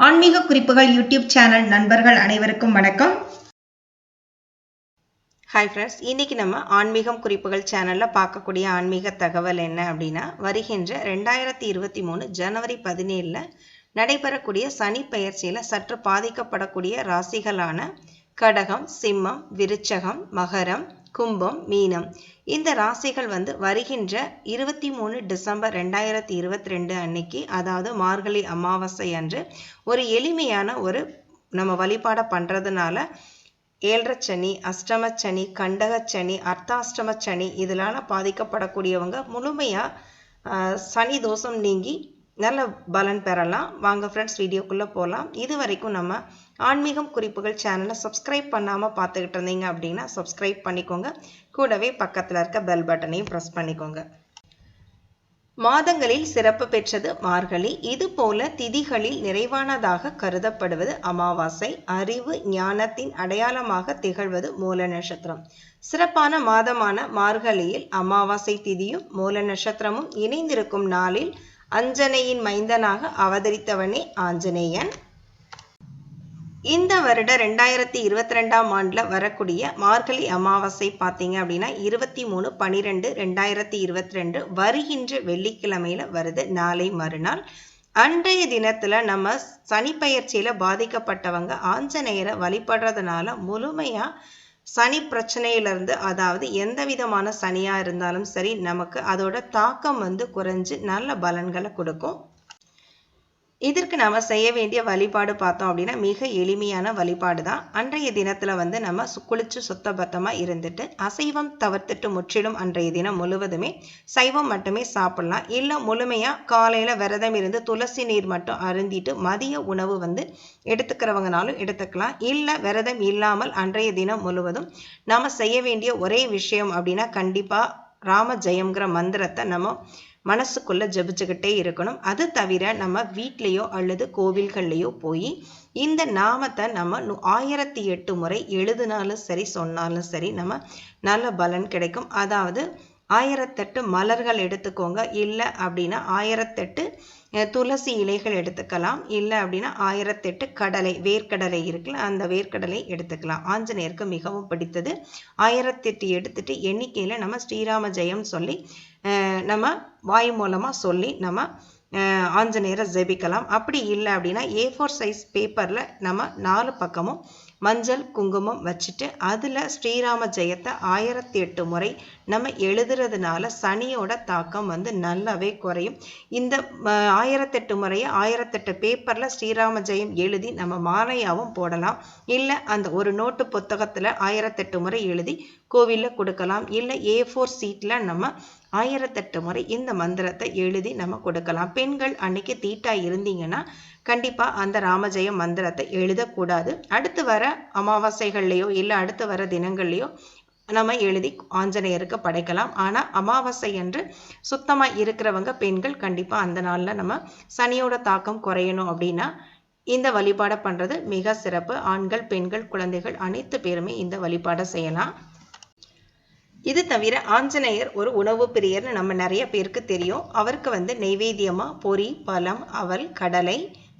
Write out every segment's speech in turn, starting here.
ஆன்மீக குறிப்புகள் YouTube channel நண்பர்கள் அனைவருக்கும் வணக்கம். ஹாய் ஃப்ரெண்ட்ஸ் இன்னைக்கு நம்ம ஆன்மீகம் குறிப்புகள் சேனலில் பார்க்கக்கூடிய ஆன்மீக தகவல் என்ன அப்படின்னா வருகின்ற ரெண்டாயிரத்தி இருபத்தி மூணு ஜனவரி பதினேழில் நடைபெறக்கூடிய சனி பெயர்ச்சியில் சற்று பாதிக்கப்படக்கூடிய ராசிகளான கடகம் சிம்மம் விருச்சகம் மகரம் கும்பம் மீனம் இந்த ராசிகள் வந்து வருகின்ற இருபத்தி மூணு டிசம்பர் ரெண்டாயிரத்தி இருபத்தி ரெண்டு அன்னைக்கு அதாவது மார்கழி அமாவாசை அன்று ஒரு எளிமையான ஒரு நம்ம வழிபாடை பண்ணுறதுனால ஏழரச்சனி அஷ்டமச்சனி கண்டகச்சனி அர்த்தாஷ்டமச்சனி இதனால பாதிக்கப்படக்கூடியவங்க முழுமையாக சனி தோஷம் நீங்கி நல்ல பலன் பெறலாம். வாங்க ஃப்ரெண்ட்ஸ் வீடியோக்குள்ளே போகலாம் இது வரைக்கும் நம்ம ஆன்மீகம் குறிப்புகள் சேனலை சப்ஸ்கிரைப் பண்ணாமல் பார்த்துக்கிட்டு இருந்தீங்க அப்படின்னா சப்ஸ்கிரைப் பண்ணிக்கோங்க. கூடவே பக்கத்தில் இருக்க பெல் பட்டனையும் ப்ரெஸ் பண்ணிக்கோங்க. மாதங்களில் சிறப்பு பெற்றது மார்கழி. இதுபோல திதிகளில் நிறைவானதாக கருதப்படுவது அமாவாசை. அறிவு ஞானத்தின் அடையாளமாக திகழ்வது மூல நட்சத்திரம். சிறப்பான மாதமான மார்கழியில் அமாவாசை திதியும் மூல நட்சத்திரமும் இணைந்திருக்கும் நாளில் அஞ்சனையின் மைந்தனாக அவதரித்தவனே ஆஞ்சநேயன். இந்த வருட ரெண்டாயிரத்தி இருபத்தி ரெண்டாம் ஆண்டில் வரக்கூடிய மார்கழி அமாவாசை பார்த்தீங்க அப்படின்னா இருபத்தி மூணு பன்னிரெண்டு ரெண்டாயிரத்தி இருபத்தி ரெண்டு வருகின்ற வெள்ளிக்கிழமையில் வருது நாளை மறுநாள். அன்றைய தினத்தில் நம்ம சனிப்பயிற்சியில் பாதிக்கப்பட்டவங்க ஆஞ்சநேயரை வழிபடுறதுனால முழுமையாக சனி பிரச்சனையிலிருந்து அதாவது எந்த விதமான சனியாக இருந்தாலும் சரி நமக்கு அதோட தாக்கம் வந்து குறைஞ்சு நல்ல பலன்களை கொடுக்கும். இதற்கு நம்ம செய்ய வேண்டிய வழிபாடு பார்த்தோம் அப்படின்னா மிக எளிமையான வழிபாடு தான் அன்றைய தினத்தில் வந்து நம்ம குளிச்சு சுத்தபத்தமாக இருந்துட்டு அசைவம் தவிர்த்துட்டு முற்றிலும் அன்றைய தினம் முழுவதுமே சைவம் மட்டுமே சாப்பிடலாம். இல்லை முழுமையாக காலையில் விரதம் இருந்து துளசி நீர் மட்டும் அருந்திட்டு மதிய உணவு வந்து எடுத்துக்கிறவங்கனாலும் எடுத்துக்கலாம். இல்லை விரதம் இல்லாமல் அன்றைய தினம் முழுவதும் நாம் செய்ய வேண்டிய ஒரே விஷயம் அப்படின்னா கண்டிப்பாக ராம ஜெயம்ங்கிற மந்திரத்தை நம்ம மனசுக்குள்ள ஜபிச்சுக்கிட்டே இருக்கணும். அது தவிர நம்ம வீட்லேயோ அல்லது கோவில்கள்லையோ போய் இந்த நாமத்தை நம்ம ஆயிரத்தி எட்டு முறை எழுதினாலும் சரி சொன்னாலும் சரி நம்ம நல்ல பலன் கிடைக்கும். அதாவது ஆயிரத்தெட்டு மலர்கள் எடுத்துக்கோங்க. இல்லை அப்படின்னா ஆயிரத்தெட்டு துளசி இலைகள் எடுத்துக்கலாம். இல்லை அப்படின்னா ஆயிரத்தெட்டு கடலை வேர்க்கடலை இருக்குல்ல அந்த வேர்க்கடலை எடுத்துக்கலாம். ஆஞ்சநேயருக்கு மிகவும் பிடித்தது. ஆயிரத்தெட்டு எடுத்துட்டு எண்ணிக்கையில் நம்ம ஸ்ரீராம ஜெயம் சொல்லி நம்ம வாய் மூலமாக சொல்லி நம்ம ஆஞ்சநேயரை ஜெபிக்கலாம். அப்படி இல்லை அப்படின்னா ஏ ஃபோர் சைஸ் பேப்பரில் நம்ம நாலு பக்கமும் மஞ்சள் குங்குமம் வச்சுட்டு அதில் ஸ்ரீராம ஜெயத்தை ஆயிரத்தி எட்டு முறை நம்ம எழுதுறதுனால சனியோட தாக்கம் வந்து நல்லாவே குறையும். இந்த ஆயிரத்தெட்டு முறையை ஆயிரத்தெட்டு பேப்பரில் ஸ்ரீராம ஜெயம் எழுதி நம்ம மாலையாகவும் போடலாம். இல்லை அந்த ஒரு நோட்டு புத்தகத்தில் ஆயிரத்தெட்டு முறை எழுதி கோவிலில் கொடுக்கலாம். இல்லை ஏ ஃபோர் சீட்டில் நம்ம ஆயிரத்தெட்டு முறை இந்த மந்திரத்தை எழுதி நம்ம கொடுக்கலாம். பெண்கள் அன்னைக்கு தீட்டா இருந்தீங்கன்னா கண்டிப்பா அந்த ராமஜெயம் மந்திரத்தை எழுதக்கூடாது. அடுத்து வர அமாவாசைகள்லையோ இல்லை அடுத்து வர தினங்கள்லையோ நம்ம எழுதி ஆஞ்சநேயருக்கு படைக்கலாம். ஆனா அமாவாசை என்று சுத்தமா இருக்கிறவங்க பெண்கள் கண்டிப்பா அந்த நாள்ல நம்ம சனியோட தாக்கம் குறையணும் அப்படின்னா இந்த வழிபாடை பண்றது மிக சிறப்பு. ஆண்கள் பெண்கள் குழந்தைகள் அனைத்து பேருமே இந்த வழிபாடை செய்யலாம். இது தவிர ஆஞ்சநேயர் ஒரு உணவு பிரியர்னு நம்ம நிறைய பேருக்கு தெரியும். அவருக்கு வந்து நெய்வேத்தியமாக பொரி பழம் அவல் கடலை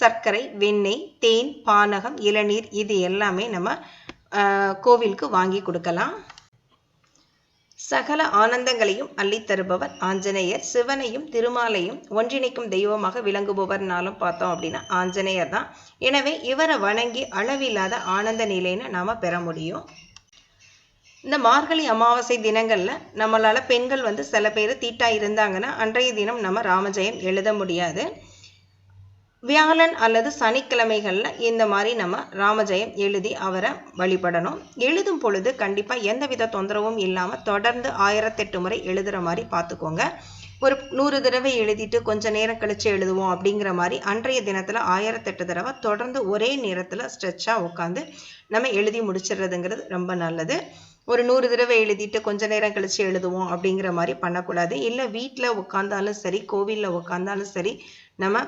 சர்க்கரை வெண்ணெய் தேன் பானகம் இளநீர் இது எல்லாமே நம்ம கோவிலுக்கு வாங்கி கொடுக்கலாம். சகல ஆனந்தங்களையும் அள்ளித் தருபவர் ஆஞ்சநேயர். சிவனையும் திருமாலையும் ஒன்றிணைக்கும் தெய்வமாக விளங்குபவர்னாலும் பார்த்தோம் அப்படின்னா ஆஞ்சநேயர் தான். எனவே இவரை வணங்கி அளவில்லாத ஆனந்த நிலைன்னு நாம் பெற முடியும். இந்த மார்கழி அமாவாசை தினங்களில் நம்மளால் பெண்கள் வந்து சில பேர் தீட்டாக இருந்தாங்கன்னா அன்றைய தினம் நம்ம ராமஜெயம் எழுத முடியாது. வியாழன் அல்லது சனிக்கிழமைகளில் இந்த மாதிரி நம்ம ராமஜெயம் எழுதி அவரை வழிபடணும். எழுதும் பொழுது கண்டிப்பாக எந்தவித தொந்தரவும் இல்லாமல் தொடர்ந்து ஆயிரத்தெட்டு முறை எழுதுகிற மாதிரி பார்த்துக்கோங்க ஒரு நூறு தடவை எழுதிட்டு கொஞ்சம் நேரம் கழித்து எழுதுவோம் அப்படிங்கிற மாதிரி அன்றைய தினத்தில் ஆயிரத்தெட்டு தடவை தொடர்ந்து ஒரே நேரத்தில் ஸ்ட்ரெச்சாக உட்காந்து நம்ம எழுதி முடிச்சிடுறதுங்கிறது ரொம்ப நல்லது. ஒரு நூறு தடவை எழுதிட்டு கொஞ்ச நேரம் கழிச்சு எழுதுவோம் அப்படிங்கிற மாதிரி பண்ணக்கூடாது. இல்லை வீட்டில் உட்காந்தாலும் சரி கோவிலில் உட்காந்தாலும் சரி நம்ம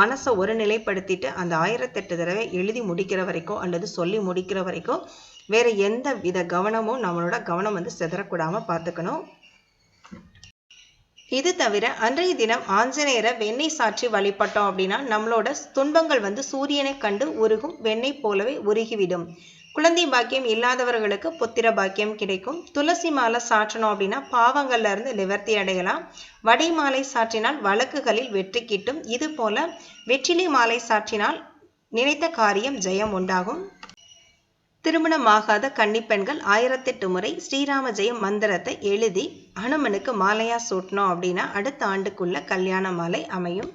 மனசை ஒரு நிலைப்படுத்திட்டு அந்த ஆயிரத்தெட்டு தடவை எழுதி முடிக்கிற வரைக்கும் அல்லது சொல்லி முடிக்கிற வரைக்கும் வேற எந்த வித கவனமும் நம்மளோட கவனம் வந்து சிதறக்கூடாமல் பார்த்துக்கணும். இது தவிர அன்றைய தினம் ஆஞ்சநேயரை வெண்ணெய் சாற்றி வழிபட்டோம் அப்படின்னா நம்மளோட துன்பங்கள் வந்து சூரியனை கண்டு உருகும் வெண்ணெய் போலவே உருகிவிடும். குழந்தை பாக்கியம் இல்லாதவர்களுக்கு புத்திர பாக்கியம் கிடைக்கும். துளசி மாலை சாற்றணும் அப்படின்னா பாவங்கள்ல இருந்து நிவர்த்தி அடையலாம். வடை மாலை சாற்றினால் வழக்குகளில் வெற்றி கிட்டும். இது போல வெற்றிலை மாலை சாற்றினால் நினைத்த காரியம் ஜெயம் உண்டாகும். திருமணமாகாத கன்னிப்பெண்கள் ஆயிரத்தெட்டு முறை ஸ்ரீராம ஜெயம் மந்திரத்தை எழுதி ஹனுமனுக்கு மாலையா சூட்டணும் அப்படின்னா அடுத்த ஆண்டுக்குள்ள கல்யாண மாலை அமையும்.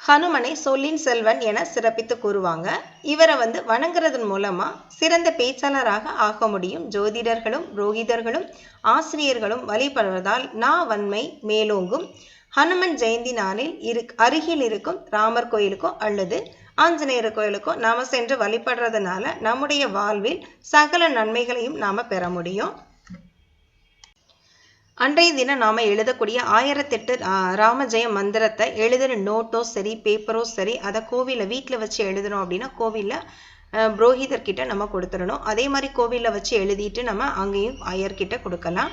ஹனுமனை சொல்லின் செல்வன் என சிறப்பித்து கூறுவாங்க. இவரை வந்து வணங்குறதன் மூலமா சிறந்த பேச்சாளராக ஆக முடியும். ஜோதிடர்களும் புரோகிதர்களும் ஆசிரியர்களும் வழிபடுவதால் நா வன்மை மேலோங்கும். ஹனுமன் ஜெயந்தி நாளில் இரு அருகில் இருக்கும் ராமர் கோயிலுக்கோ அல்லது ஆஞ்சநேயர் கோயிலுக்கும் நாம் சென்று வழிபடுறதுனால நம்முடைய வாழ்வில் சகல நன்மைகளையும் நாம் பெற முடியும். அன்றைய தினம் நாம் எழுதக்கூடிய ஆயிரத்தெட்டு ராமஜெய மந்திரத்தை எழுதுகிற நோட்டோ சரி பேப்பரோ சரி அதை கோவிலில் வீட்டில் வச்சு எழுதணும் அப்படின்னா கோவிலில் புரோஹிதர்கிட்ட நம்ம கொடுத்துடணும். அதே மாதிரி கோவிலில் வச்சு எழுதிட்டு நம்ம அங்கேயும் ஐயர்கிட்ட கொடுக்கலாம்.